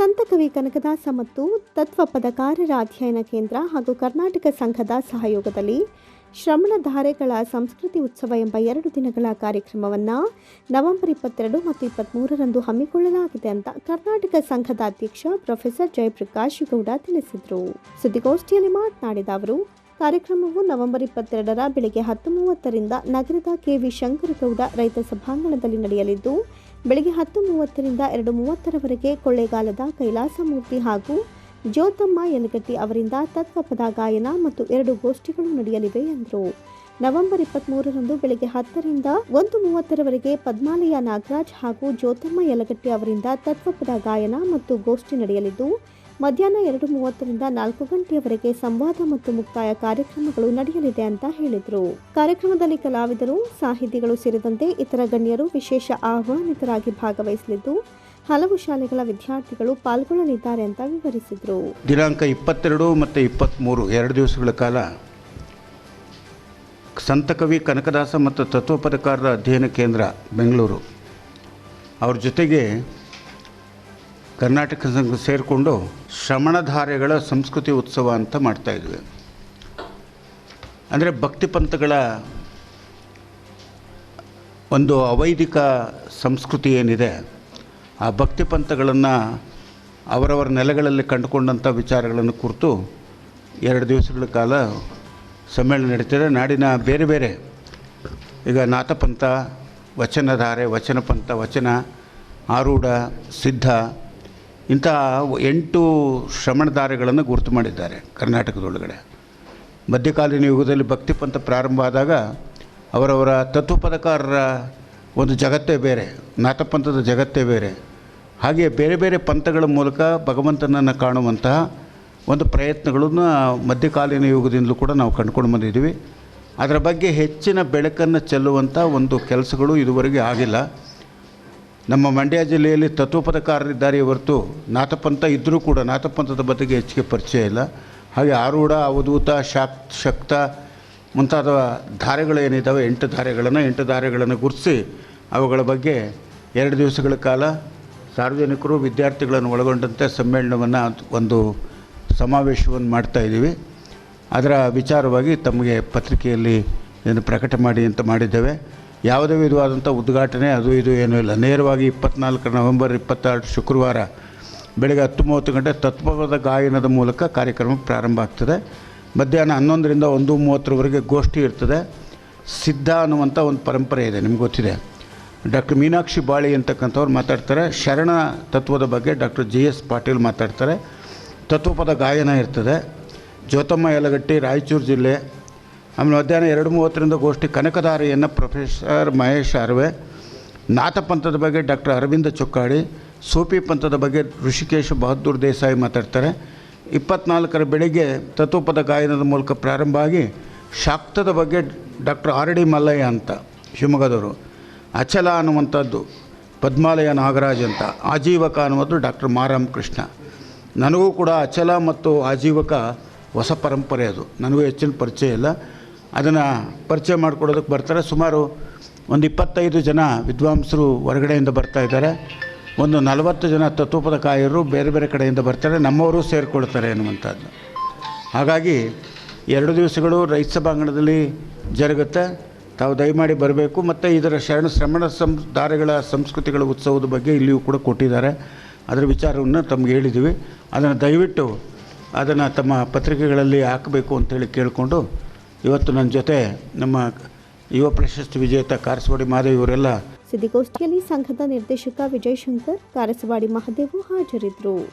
ಸಂತಕವಿ ಕನಕದಾಸ ಮತ್ತು ತತ್ವ ಪದಕಾರರ ಅಧ್ಯಯನ ಕೇಂದ್ರ ಹಾಗೂ ಕರ್ನಾಟಕ ಸಂಘದ ಸಹಯೋಗದಲ್ಲಿ ಶ್ರವಣಧಾರೆಗಳ ಸಂಸ್ಕೃತಿ ಉತ್ಸವ ಎಂಬ ಎರಡು ದಿನಗಳ ಕಾರ್ಯಕ್ರಮವನ್ನು ನವೆಂಬರ್ ಇಪ್ಪತ್ತೆರಡು ಮತ್ತು ಇಪ್ಪತ್ತ್ಮೂರರಂದು ಹಮ್ಮಿಕೊಳ್ಳಲಾಗಿದೆ ಅಂತ ಕರ್ನಾಟಕ ಸಂಘದ ಅಧ್ಯಕ್ಷ ಪ್ರೊಫೆಸರ್ ಜಯಪ್ರಕಾಶ್ ಗೌಡ ತಿಳಿಸಿದರು. ಸುದ್ದಿಗೋಷ್ಠಿಯಲ್ಲಿ ಮಾತನಾಡಿದ ಅವರು, ಕಾರ್ಯಕ್ರಮವು ನವೆಂಬರ್ ಇಪ್ಪತ್ತೆರಡರ ಬೆಳಗ್ಗೆ ಹತ್ತು ಮೂವತ್ತರಿಂದ ನಗರದ ಕೆವಿ ಶಂಕರಗೌಡ ರೈತ ಸಭಾಂಗಣದಲ್ಲಿ ನಡೆಯಲಿದ್ದು ಬೆಳಗ್ಗೆ ಹತ್ತು ಮೂವತ್ತರಿಂದ ಎರಡು ಮೂವತ್ತರವರೆಗೆ ಕೊಳ್ಳೇಗಾಲದ ಕೈಲಾಸಮೂರ್ತಿ ಹಾಗೂ ಜ್ಯೋತಮ್ಮ ಯಲಗಟ್ಟಿ ಅವರಿಂದ ತತ್ವಪದ ಗಾಯನ ಮತ್ತು ಎರಡು ಗೋಷ್ಠಿಗಳು ನಡೆಯಲಿವೆ ಎಂದರು. ನವೆಂಬರ್ ಇಪ್ಪತ್ತ್ಮೂರರಂದು ಬೆಳಗ್ಗೆ ಹತ್ತರಿಂದ ಒಂದು ಮೂವತ್ತರವರೆಗೆ ಪದ್ಮಾಲಯ ನಾಗರಾಜ್ ಹಾಗೂ ಜ್ಯೋತಮ್ಮ ಯಲಗಟ್ಟಿ ಅವರಿಂದ ತತ್ವಪದ ಗಾಯನ ಮತ್ತು ಗೋಷ್ಠಿ ನಡೆಯಲಿದ್ದು ಮಧ್ಯಾಹ್ನ ಎರಡು ಮೂವತ್ತರಿಂದ ನಾಲ್ಕು ಗಂಟೆಯವರೆಗೆ ಸಂವಾದ ಮತ್ತು ಮುಕ್ತಾಯ ಕಾರ್ಯಕ್ರಮಗಳು ನಡೆಯಲಿದೆ ಅಂತ ಹೇಳಿದರು. ಕಾರ್ಯಕ್ರಮದಲ್ಲಿ ಕಲಾವಿದರು, ಸಾಹಿತಿಗಳು ಸೇರಿದಂತೆ ಇತರ ಗಣ್ಯರು ವಿಶೇಷ ಆಹ್ವಾನಿತರಾಗಿ ಭಾಗವಹಿಸಲಿದ್ದು, ಹಲವು ಶಾಲೆಗಳ ವಿದ್ಯಾರ್ಥಿಗಳು ಪಾಲ್ಗೊಳ್ಳಲಿದ್ದಾರೆ ಅಂತ ವಿವರಿಸಿದರು. ದಿನಾಂಕ ಇಪ್ಪತ್ತೆರಡು ಮತ್ತು ಇಪ್ಪತ್ತ್ಮೂರು ಎರಡು ದಿವಸಗಳ ಕಾಲ ಸಂತಕವಿ ಕನಕದಾಸ ಮತ್ತು ತತ್ವಪದಕಾರರ ಅಧ್ಯಯನ ಕೇಂದ್ರ ಬೆಂಗಳೂರು. ಅವ್ರ ಜೊತೆಗೆ ಕರ್ನಾಟಕ ಸಂಘ ಸೇರಿಕೊಂಡು ಶ್ರವಣಧಾರೆಗಳ ಸಂಸ್ಕೃತಿ ಉತ್ಸವ ಅಂತ ಮಾಡ್ತಾಯಿದ್ವಿ ಅಂದರೆ ಭಕ್ತಿ ಪಂಥಗಳ ಒಂದು ಅವೈದಿಕ ಸಂಸ್ಕೃತಿ ಏನಿದೆ, ಆ ಭಕ್ತಿ ಪಂಥಗಳನ್ನು ಅವರವರ ನೆಲೆಗಳಲ್ಲಿ ಕಂಡುಕೊಂಡಂಥ ವಿಚಾರಗಳನ್ನು ಕುರಿತು ಎರಡು ದಿವಸಗಳ ಕಾಲ ಸಮ್ಮೇಳನ ನಡೀತದೆ. ನಾಡಿನ ಬೇರೆ ಬೇರೆ, ಈಗ ನಾಥಪಂಥ, ವಚನಧಾರೆ ವಚನ ಪಂಥ ವಚನ, ಆರೂಢ, ಸಿದ್ಧ ಇಂಥ ಎಂಟು ಶ್ರಮಣಧಾರೆಗಳನ್ನು ಗುರುತು ಮಾಡಿದ್ದಾರೆ ಕರ್ನಾಟಕದೊಳಗಡೆ. ಮಧ್ಯಕಾಲೀನ ಯುಗದಲ್ಲಿ ಭಕ್ತಿ ಪಂಥ ಪ್ರಾರಂಭ ಆದಾಗ ಅವರವರ ತತ್ವಪದಕಾರರ ಒಂದು ಜಗತ್ತೇ ಬೇರೆ ನಾಥಪಂಥದ ಜಗತ್ತೇ ಬೇರೆ. ಹಾಗೆ ಬೇರೆ ಬೇರೆ ಪಂಥಗಳ ಮೂಲಕ ಭಗವಂತನನ್ನು ಕಾಣುವಂತಹ ಒಂದು ಪ್ರಯತ್ನಗಳನ್ನು ಮಧ್ಯಕಾಲೀನ ಯುಗದಿಂದಲೂ ಕೂಡ ನಾವು ಕಂಡುಕೊಂಡು ಬಂದಿದ್ದೀವಿ. ಅದರ ಬಗ್ಗೆ ಹೆಚ್ಚಿನ ಬೆಳಕನ್ನು ಚೆಲ್ಲುವಂಥ ಒಂದು ಕೆಲಸಗಳು ಇದುವರೆಗೆ ಆಗಿಲ್ಲ. ನಮ್ಮ ಮಂಡ್ಯ ಜಿಲ್ಲೆಯಲ್ಲಿ ತತ್ವಪದಕಾರರಿದ್ದಾರೆ ಹೊರತು ನಾಥಪಂಥ ಇದ್ದರೂ ಕೂಡ ನಾಥಪಂಥದ ಬಗ್ಗೆ ಹೆಚ್ಚಿಗೆ ಪರಿಚಯ ಇಲ್ಲ. ಹಾಗೆ ಆರೂಢ, ಅವಧೂತ, ಶಾಕ್, ಶಕ್ತ ಮುಂತಾದ ಧಾರೆಗಳು ಏನಿದ್ದಾವೆ ಎಂಟು ಧಾರೆಗಳನ್ನು ಎಂಟು ಧಾರೆಗಳನ್ನು ಗುರುತಿಸಿ ಅವುಗಳ ಬಗ್ಗೆ ಎರಡು ದಿವಸಗಳ ಕಾಲ ಸಾರ್ವಜನಿಕರು, ವಿದ್ಯಾರ್ಥಿಗಳನ್ನು ಒಳಗೊಂಡಂತೆ ಸಮ್ಮೇಳನವನ್ನು ಒಂದು ಸಮಾವೇಶವನ್ನು ಮಾಡ್ತಾ ಇದ್ದೀವಿ. ಅದರ ವಿಚಾರವಾಗಿ ತಮಗೆ ಪತ್ರಿಕೆಯಲ್ಲಿ ಇದನ್ನು ಪ್ರಕಟ ಮಾಡಿ ಅಂತ ಮಾಡಿದ್ದೇವೆ. ಯಾವುದೇ ವಿಧವಾದಂಥ ಉದ್ಘಾಟನೆ, ಅದು ಇದು ಏನೂ ಇಲ್ಲ. ನೇರವಾಗಿ ಇಪ್ಪತ್ನಾಲ್ಕು ನವೆಂಬರ್ ಇಪ್ಪತ್ತೆರಡು ಶುಕ್ರವಾರ ಬೆಳಗ್ಗೆ ಹತ್ತು ಮೂವತ್ತು ಗಂಟೆ ತತ್ವವಾದ ಗಾಯನದ ಮೂಲಕ ಕಾರ್ಯಕ್ರಮ ಪ್ರಾರಂಭ ಆಗ್ತದೆ. ಮಧ್ಯಾಹ್ನ ಹನ್ನೊಂದರಿಂದ ಒಂದು ಮೂವತ್ತರವರೆಗೆ ಗೋಷ್ಠಿ ಇರ್ತದೆ. ಸಿದ್ಧ ಅನ್ನುವಂಥ ಒಂದು ಪರಂಪರೆ ಇದೆ, ನಿಮ್ಗೆ ಗೊತ್ತಿದೆ. ಡಾಕ್ಟರ್ ಮೀನಾಕ್ಷಿ ಬಾಳಿ ಅಂತಕ್ಕಂಥವ್ರು ಮಾತಾಡ್ತಾರೆ. ಶರಣ ತತ್ವದ ಬಗ್ಗೆ ಡಾಕ್ಟರ್ ಜಿ ಎಸ್ ಪಾಟೀಲ್ ಮಾತಾಡ್ತಾರೆ. ತತ್ವಪದ ಗಾಯನ ಇರ್ತದೆ. ಜ್ಯೋತಮ್ಮ ಯಲಗಟ್ಟಿ ರಾಯಚೂರು ಜಿಲ್ಲೆ ಆಮೇಲೆ ಮಧ್ಯಾಹ್ನ ಎರಡು ಮೂವತ್ತರಿಂದ ಗೋಷ್ಠಿ ಕನಕಧಾರೆಯನ್ನು ಪ್ರೊಫೆಸರ್ ಮಹೇಶ್ ಅರ್ವೆ ನಾಥಪಂಥದ ಬಗ್ಗೆ ಡಾಕ್ಟರ್ ಅರವಿಂದ ಚುಕ್ಕಾಡಿ, ಸೂಫಿ ಪಂಥದ ಬಗ್ಗೆ ಋಷಿಕೇಶ್ ಬಹದ್ದೂರ್ ದೇಸಾಯಿ ಮಾತಾಡ್ತಾರೆ. ಇಪ್ಪತ್ನಾಲ್ಕರ ಬೆಳಿಗ್ಗೆ ತತ್ವಪದ ಗಾಯನದ ಮೂಲಕ ಪ್ರಾರಂಭ ಆಗಿ ಶಾಕ್ತದ ಬಗ್ಗೆ ಡಾಕ್ಟರ್ ಆರ್ ಡಿ ಮಲ್ಲಯ್ಯ ಅಂತ, ಶಿವಮೊಗ್ಗದವರು. ಅಚಲ ಅನ್ನುವಂಥದ್ದು, ಪದ್ಮಾಲಯ ನಾಗರಾಜ್ ಅಂತ, ಆಜೀವಕ ಅನ್ನುವಂಥದ್ದು ಡಾಕ್ಟರ್ ಮಾರಾಮ್ ಕೃಷ್ಣ ನನಗೂ ಕೂಡ ಅಚಲ ಮತ್ತು ಆಜೀವಕ ಹೊಸ ಪರಂಪರೆ ಅದು. ನನಗೂ ಹೆಚ್ಚಿನ ಪರಿಚಯ ಇಲ್ಲ. ಅದನ್ನು ಪರಿಚಯ ಮಾಡಿಕೊಡೋದಕ್ಕೆ ಬರ್ತಾರೆ. ಸುಮಾರು ಒಂದು ಇಪ್ಪತ್ತೈದು ಜನ ವಿದ್ವಾಂಸರು ಹೊರಗಡೆಯಿಂದ ಬರ್ತಾ ಇದ್ದಾರೆ. ಒಂದು ನಲವತ್ತು ಜನ ತತ್ವಪದ ಕಾಯರು ಬೇರೆ ಬೇರೆ ಕಡೆಯಿಂದ ಬರ್ತಾರೆ. ನಮ್ಮವರು ಸೇರಿಕೊಳ್ತಾರೆ ಅನ್ನುವಂಥದ್ದು. ಹಾಗಾಗಿ ಎರಡು ದಿವಸಗಳು ರೈತ ಸಭಾಂಗಣದಲ್ಲಿ ಜರುಗುತ್ತೆ. ತಾವು ದಯಮಾಡಿ ಬರಬೇಕು. ಮತ್ತು ಇದರ ಶರಣ ಶ್ರಮಣ ಸಂ, ದಾರೆಗಳ ಸಂಸ್ಕೃತಿಗಳ ಉತ್ಸವದ ಬಗ್ಗೆ ಇಲ್ಲಿಯೂ ಕೂಡ ಕೊಟ್ಟಿದ್ದಾರೆ. ಅದರ ವಿಚಾರವನ್ನು ತಮಗೆ ಹೇಳಿದ್ದೀವಿ. ಅದನ್ನು ದಯವಿಟ್ಟು ಅದನ್ನು ತಮ್ಮ ಪತ್ರಿಕೆಗಳಲ್ಲಿ ಹಾಕಬೇಕು ಅಂತೇಳಿ ಕೇಳಿಕೊಂಡು ಇವತ್ತು ನನ್ನ ಜೊತೆ ನಮ್ಮ ಯುವ ಪ್ರಶಸ್ತಿ ವಿಜೇತ ಕಾರಸವಾಡಿ ಮಾದೇವ್ ಇವರೆಲ್ಲ ಸುದ್ದಿಗೋಷ್ಠಿಯಲ್ಲಿ ಸಂಘದ ನಿರ್ದೇಶಕ ವಿಜಯ್ ಶಂಕರ್ ಕಾರಸವಾಡಿ ಮಹದೇವು ಹಾಜರಿದ್ದರು.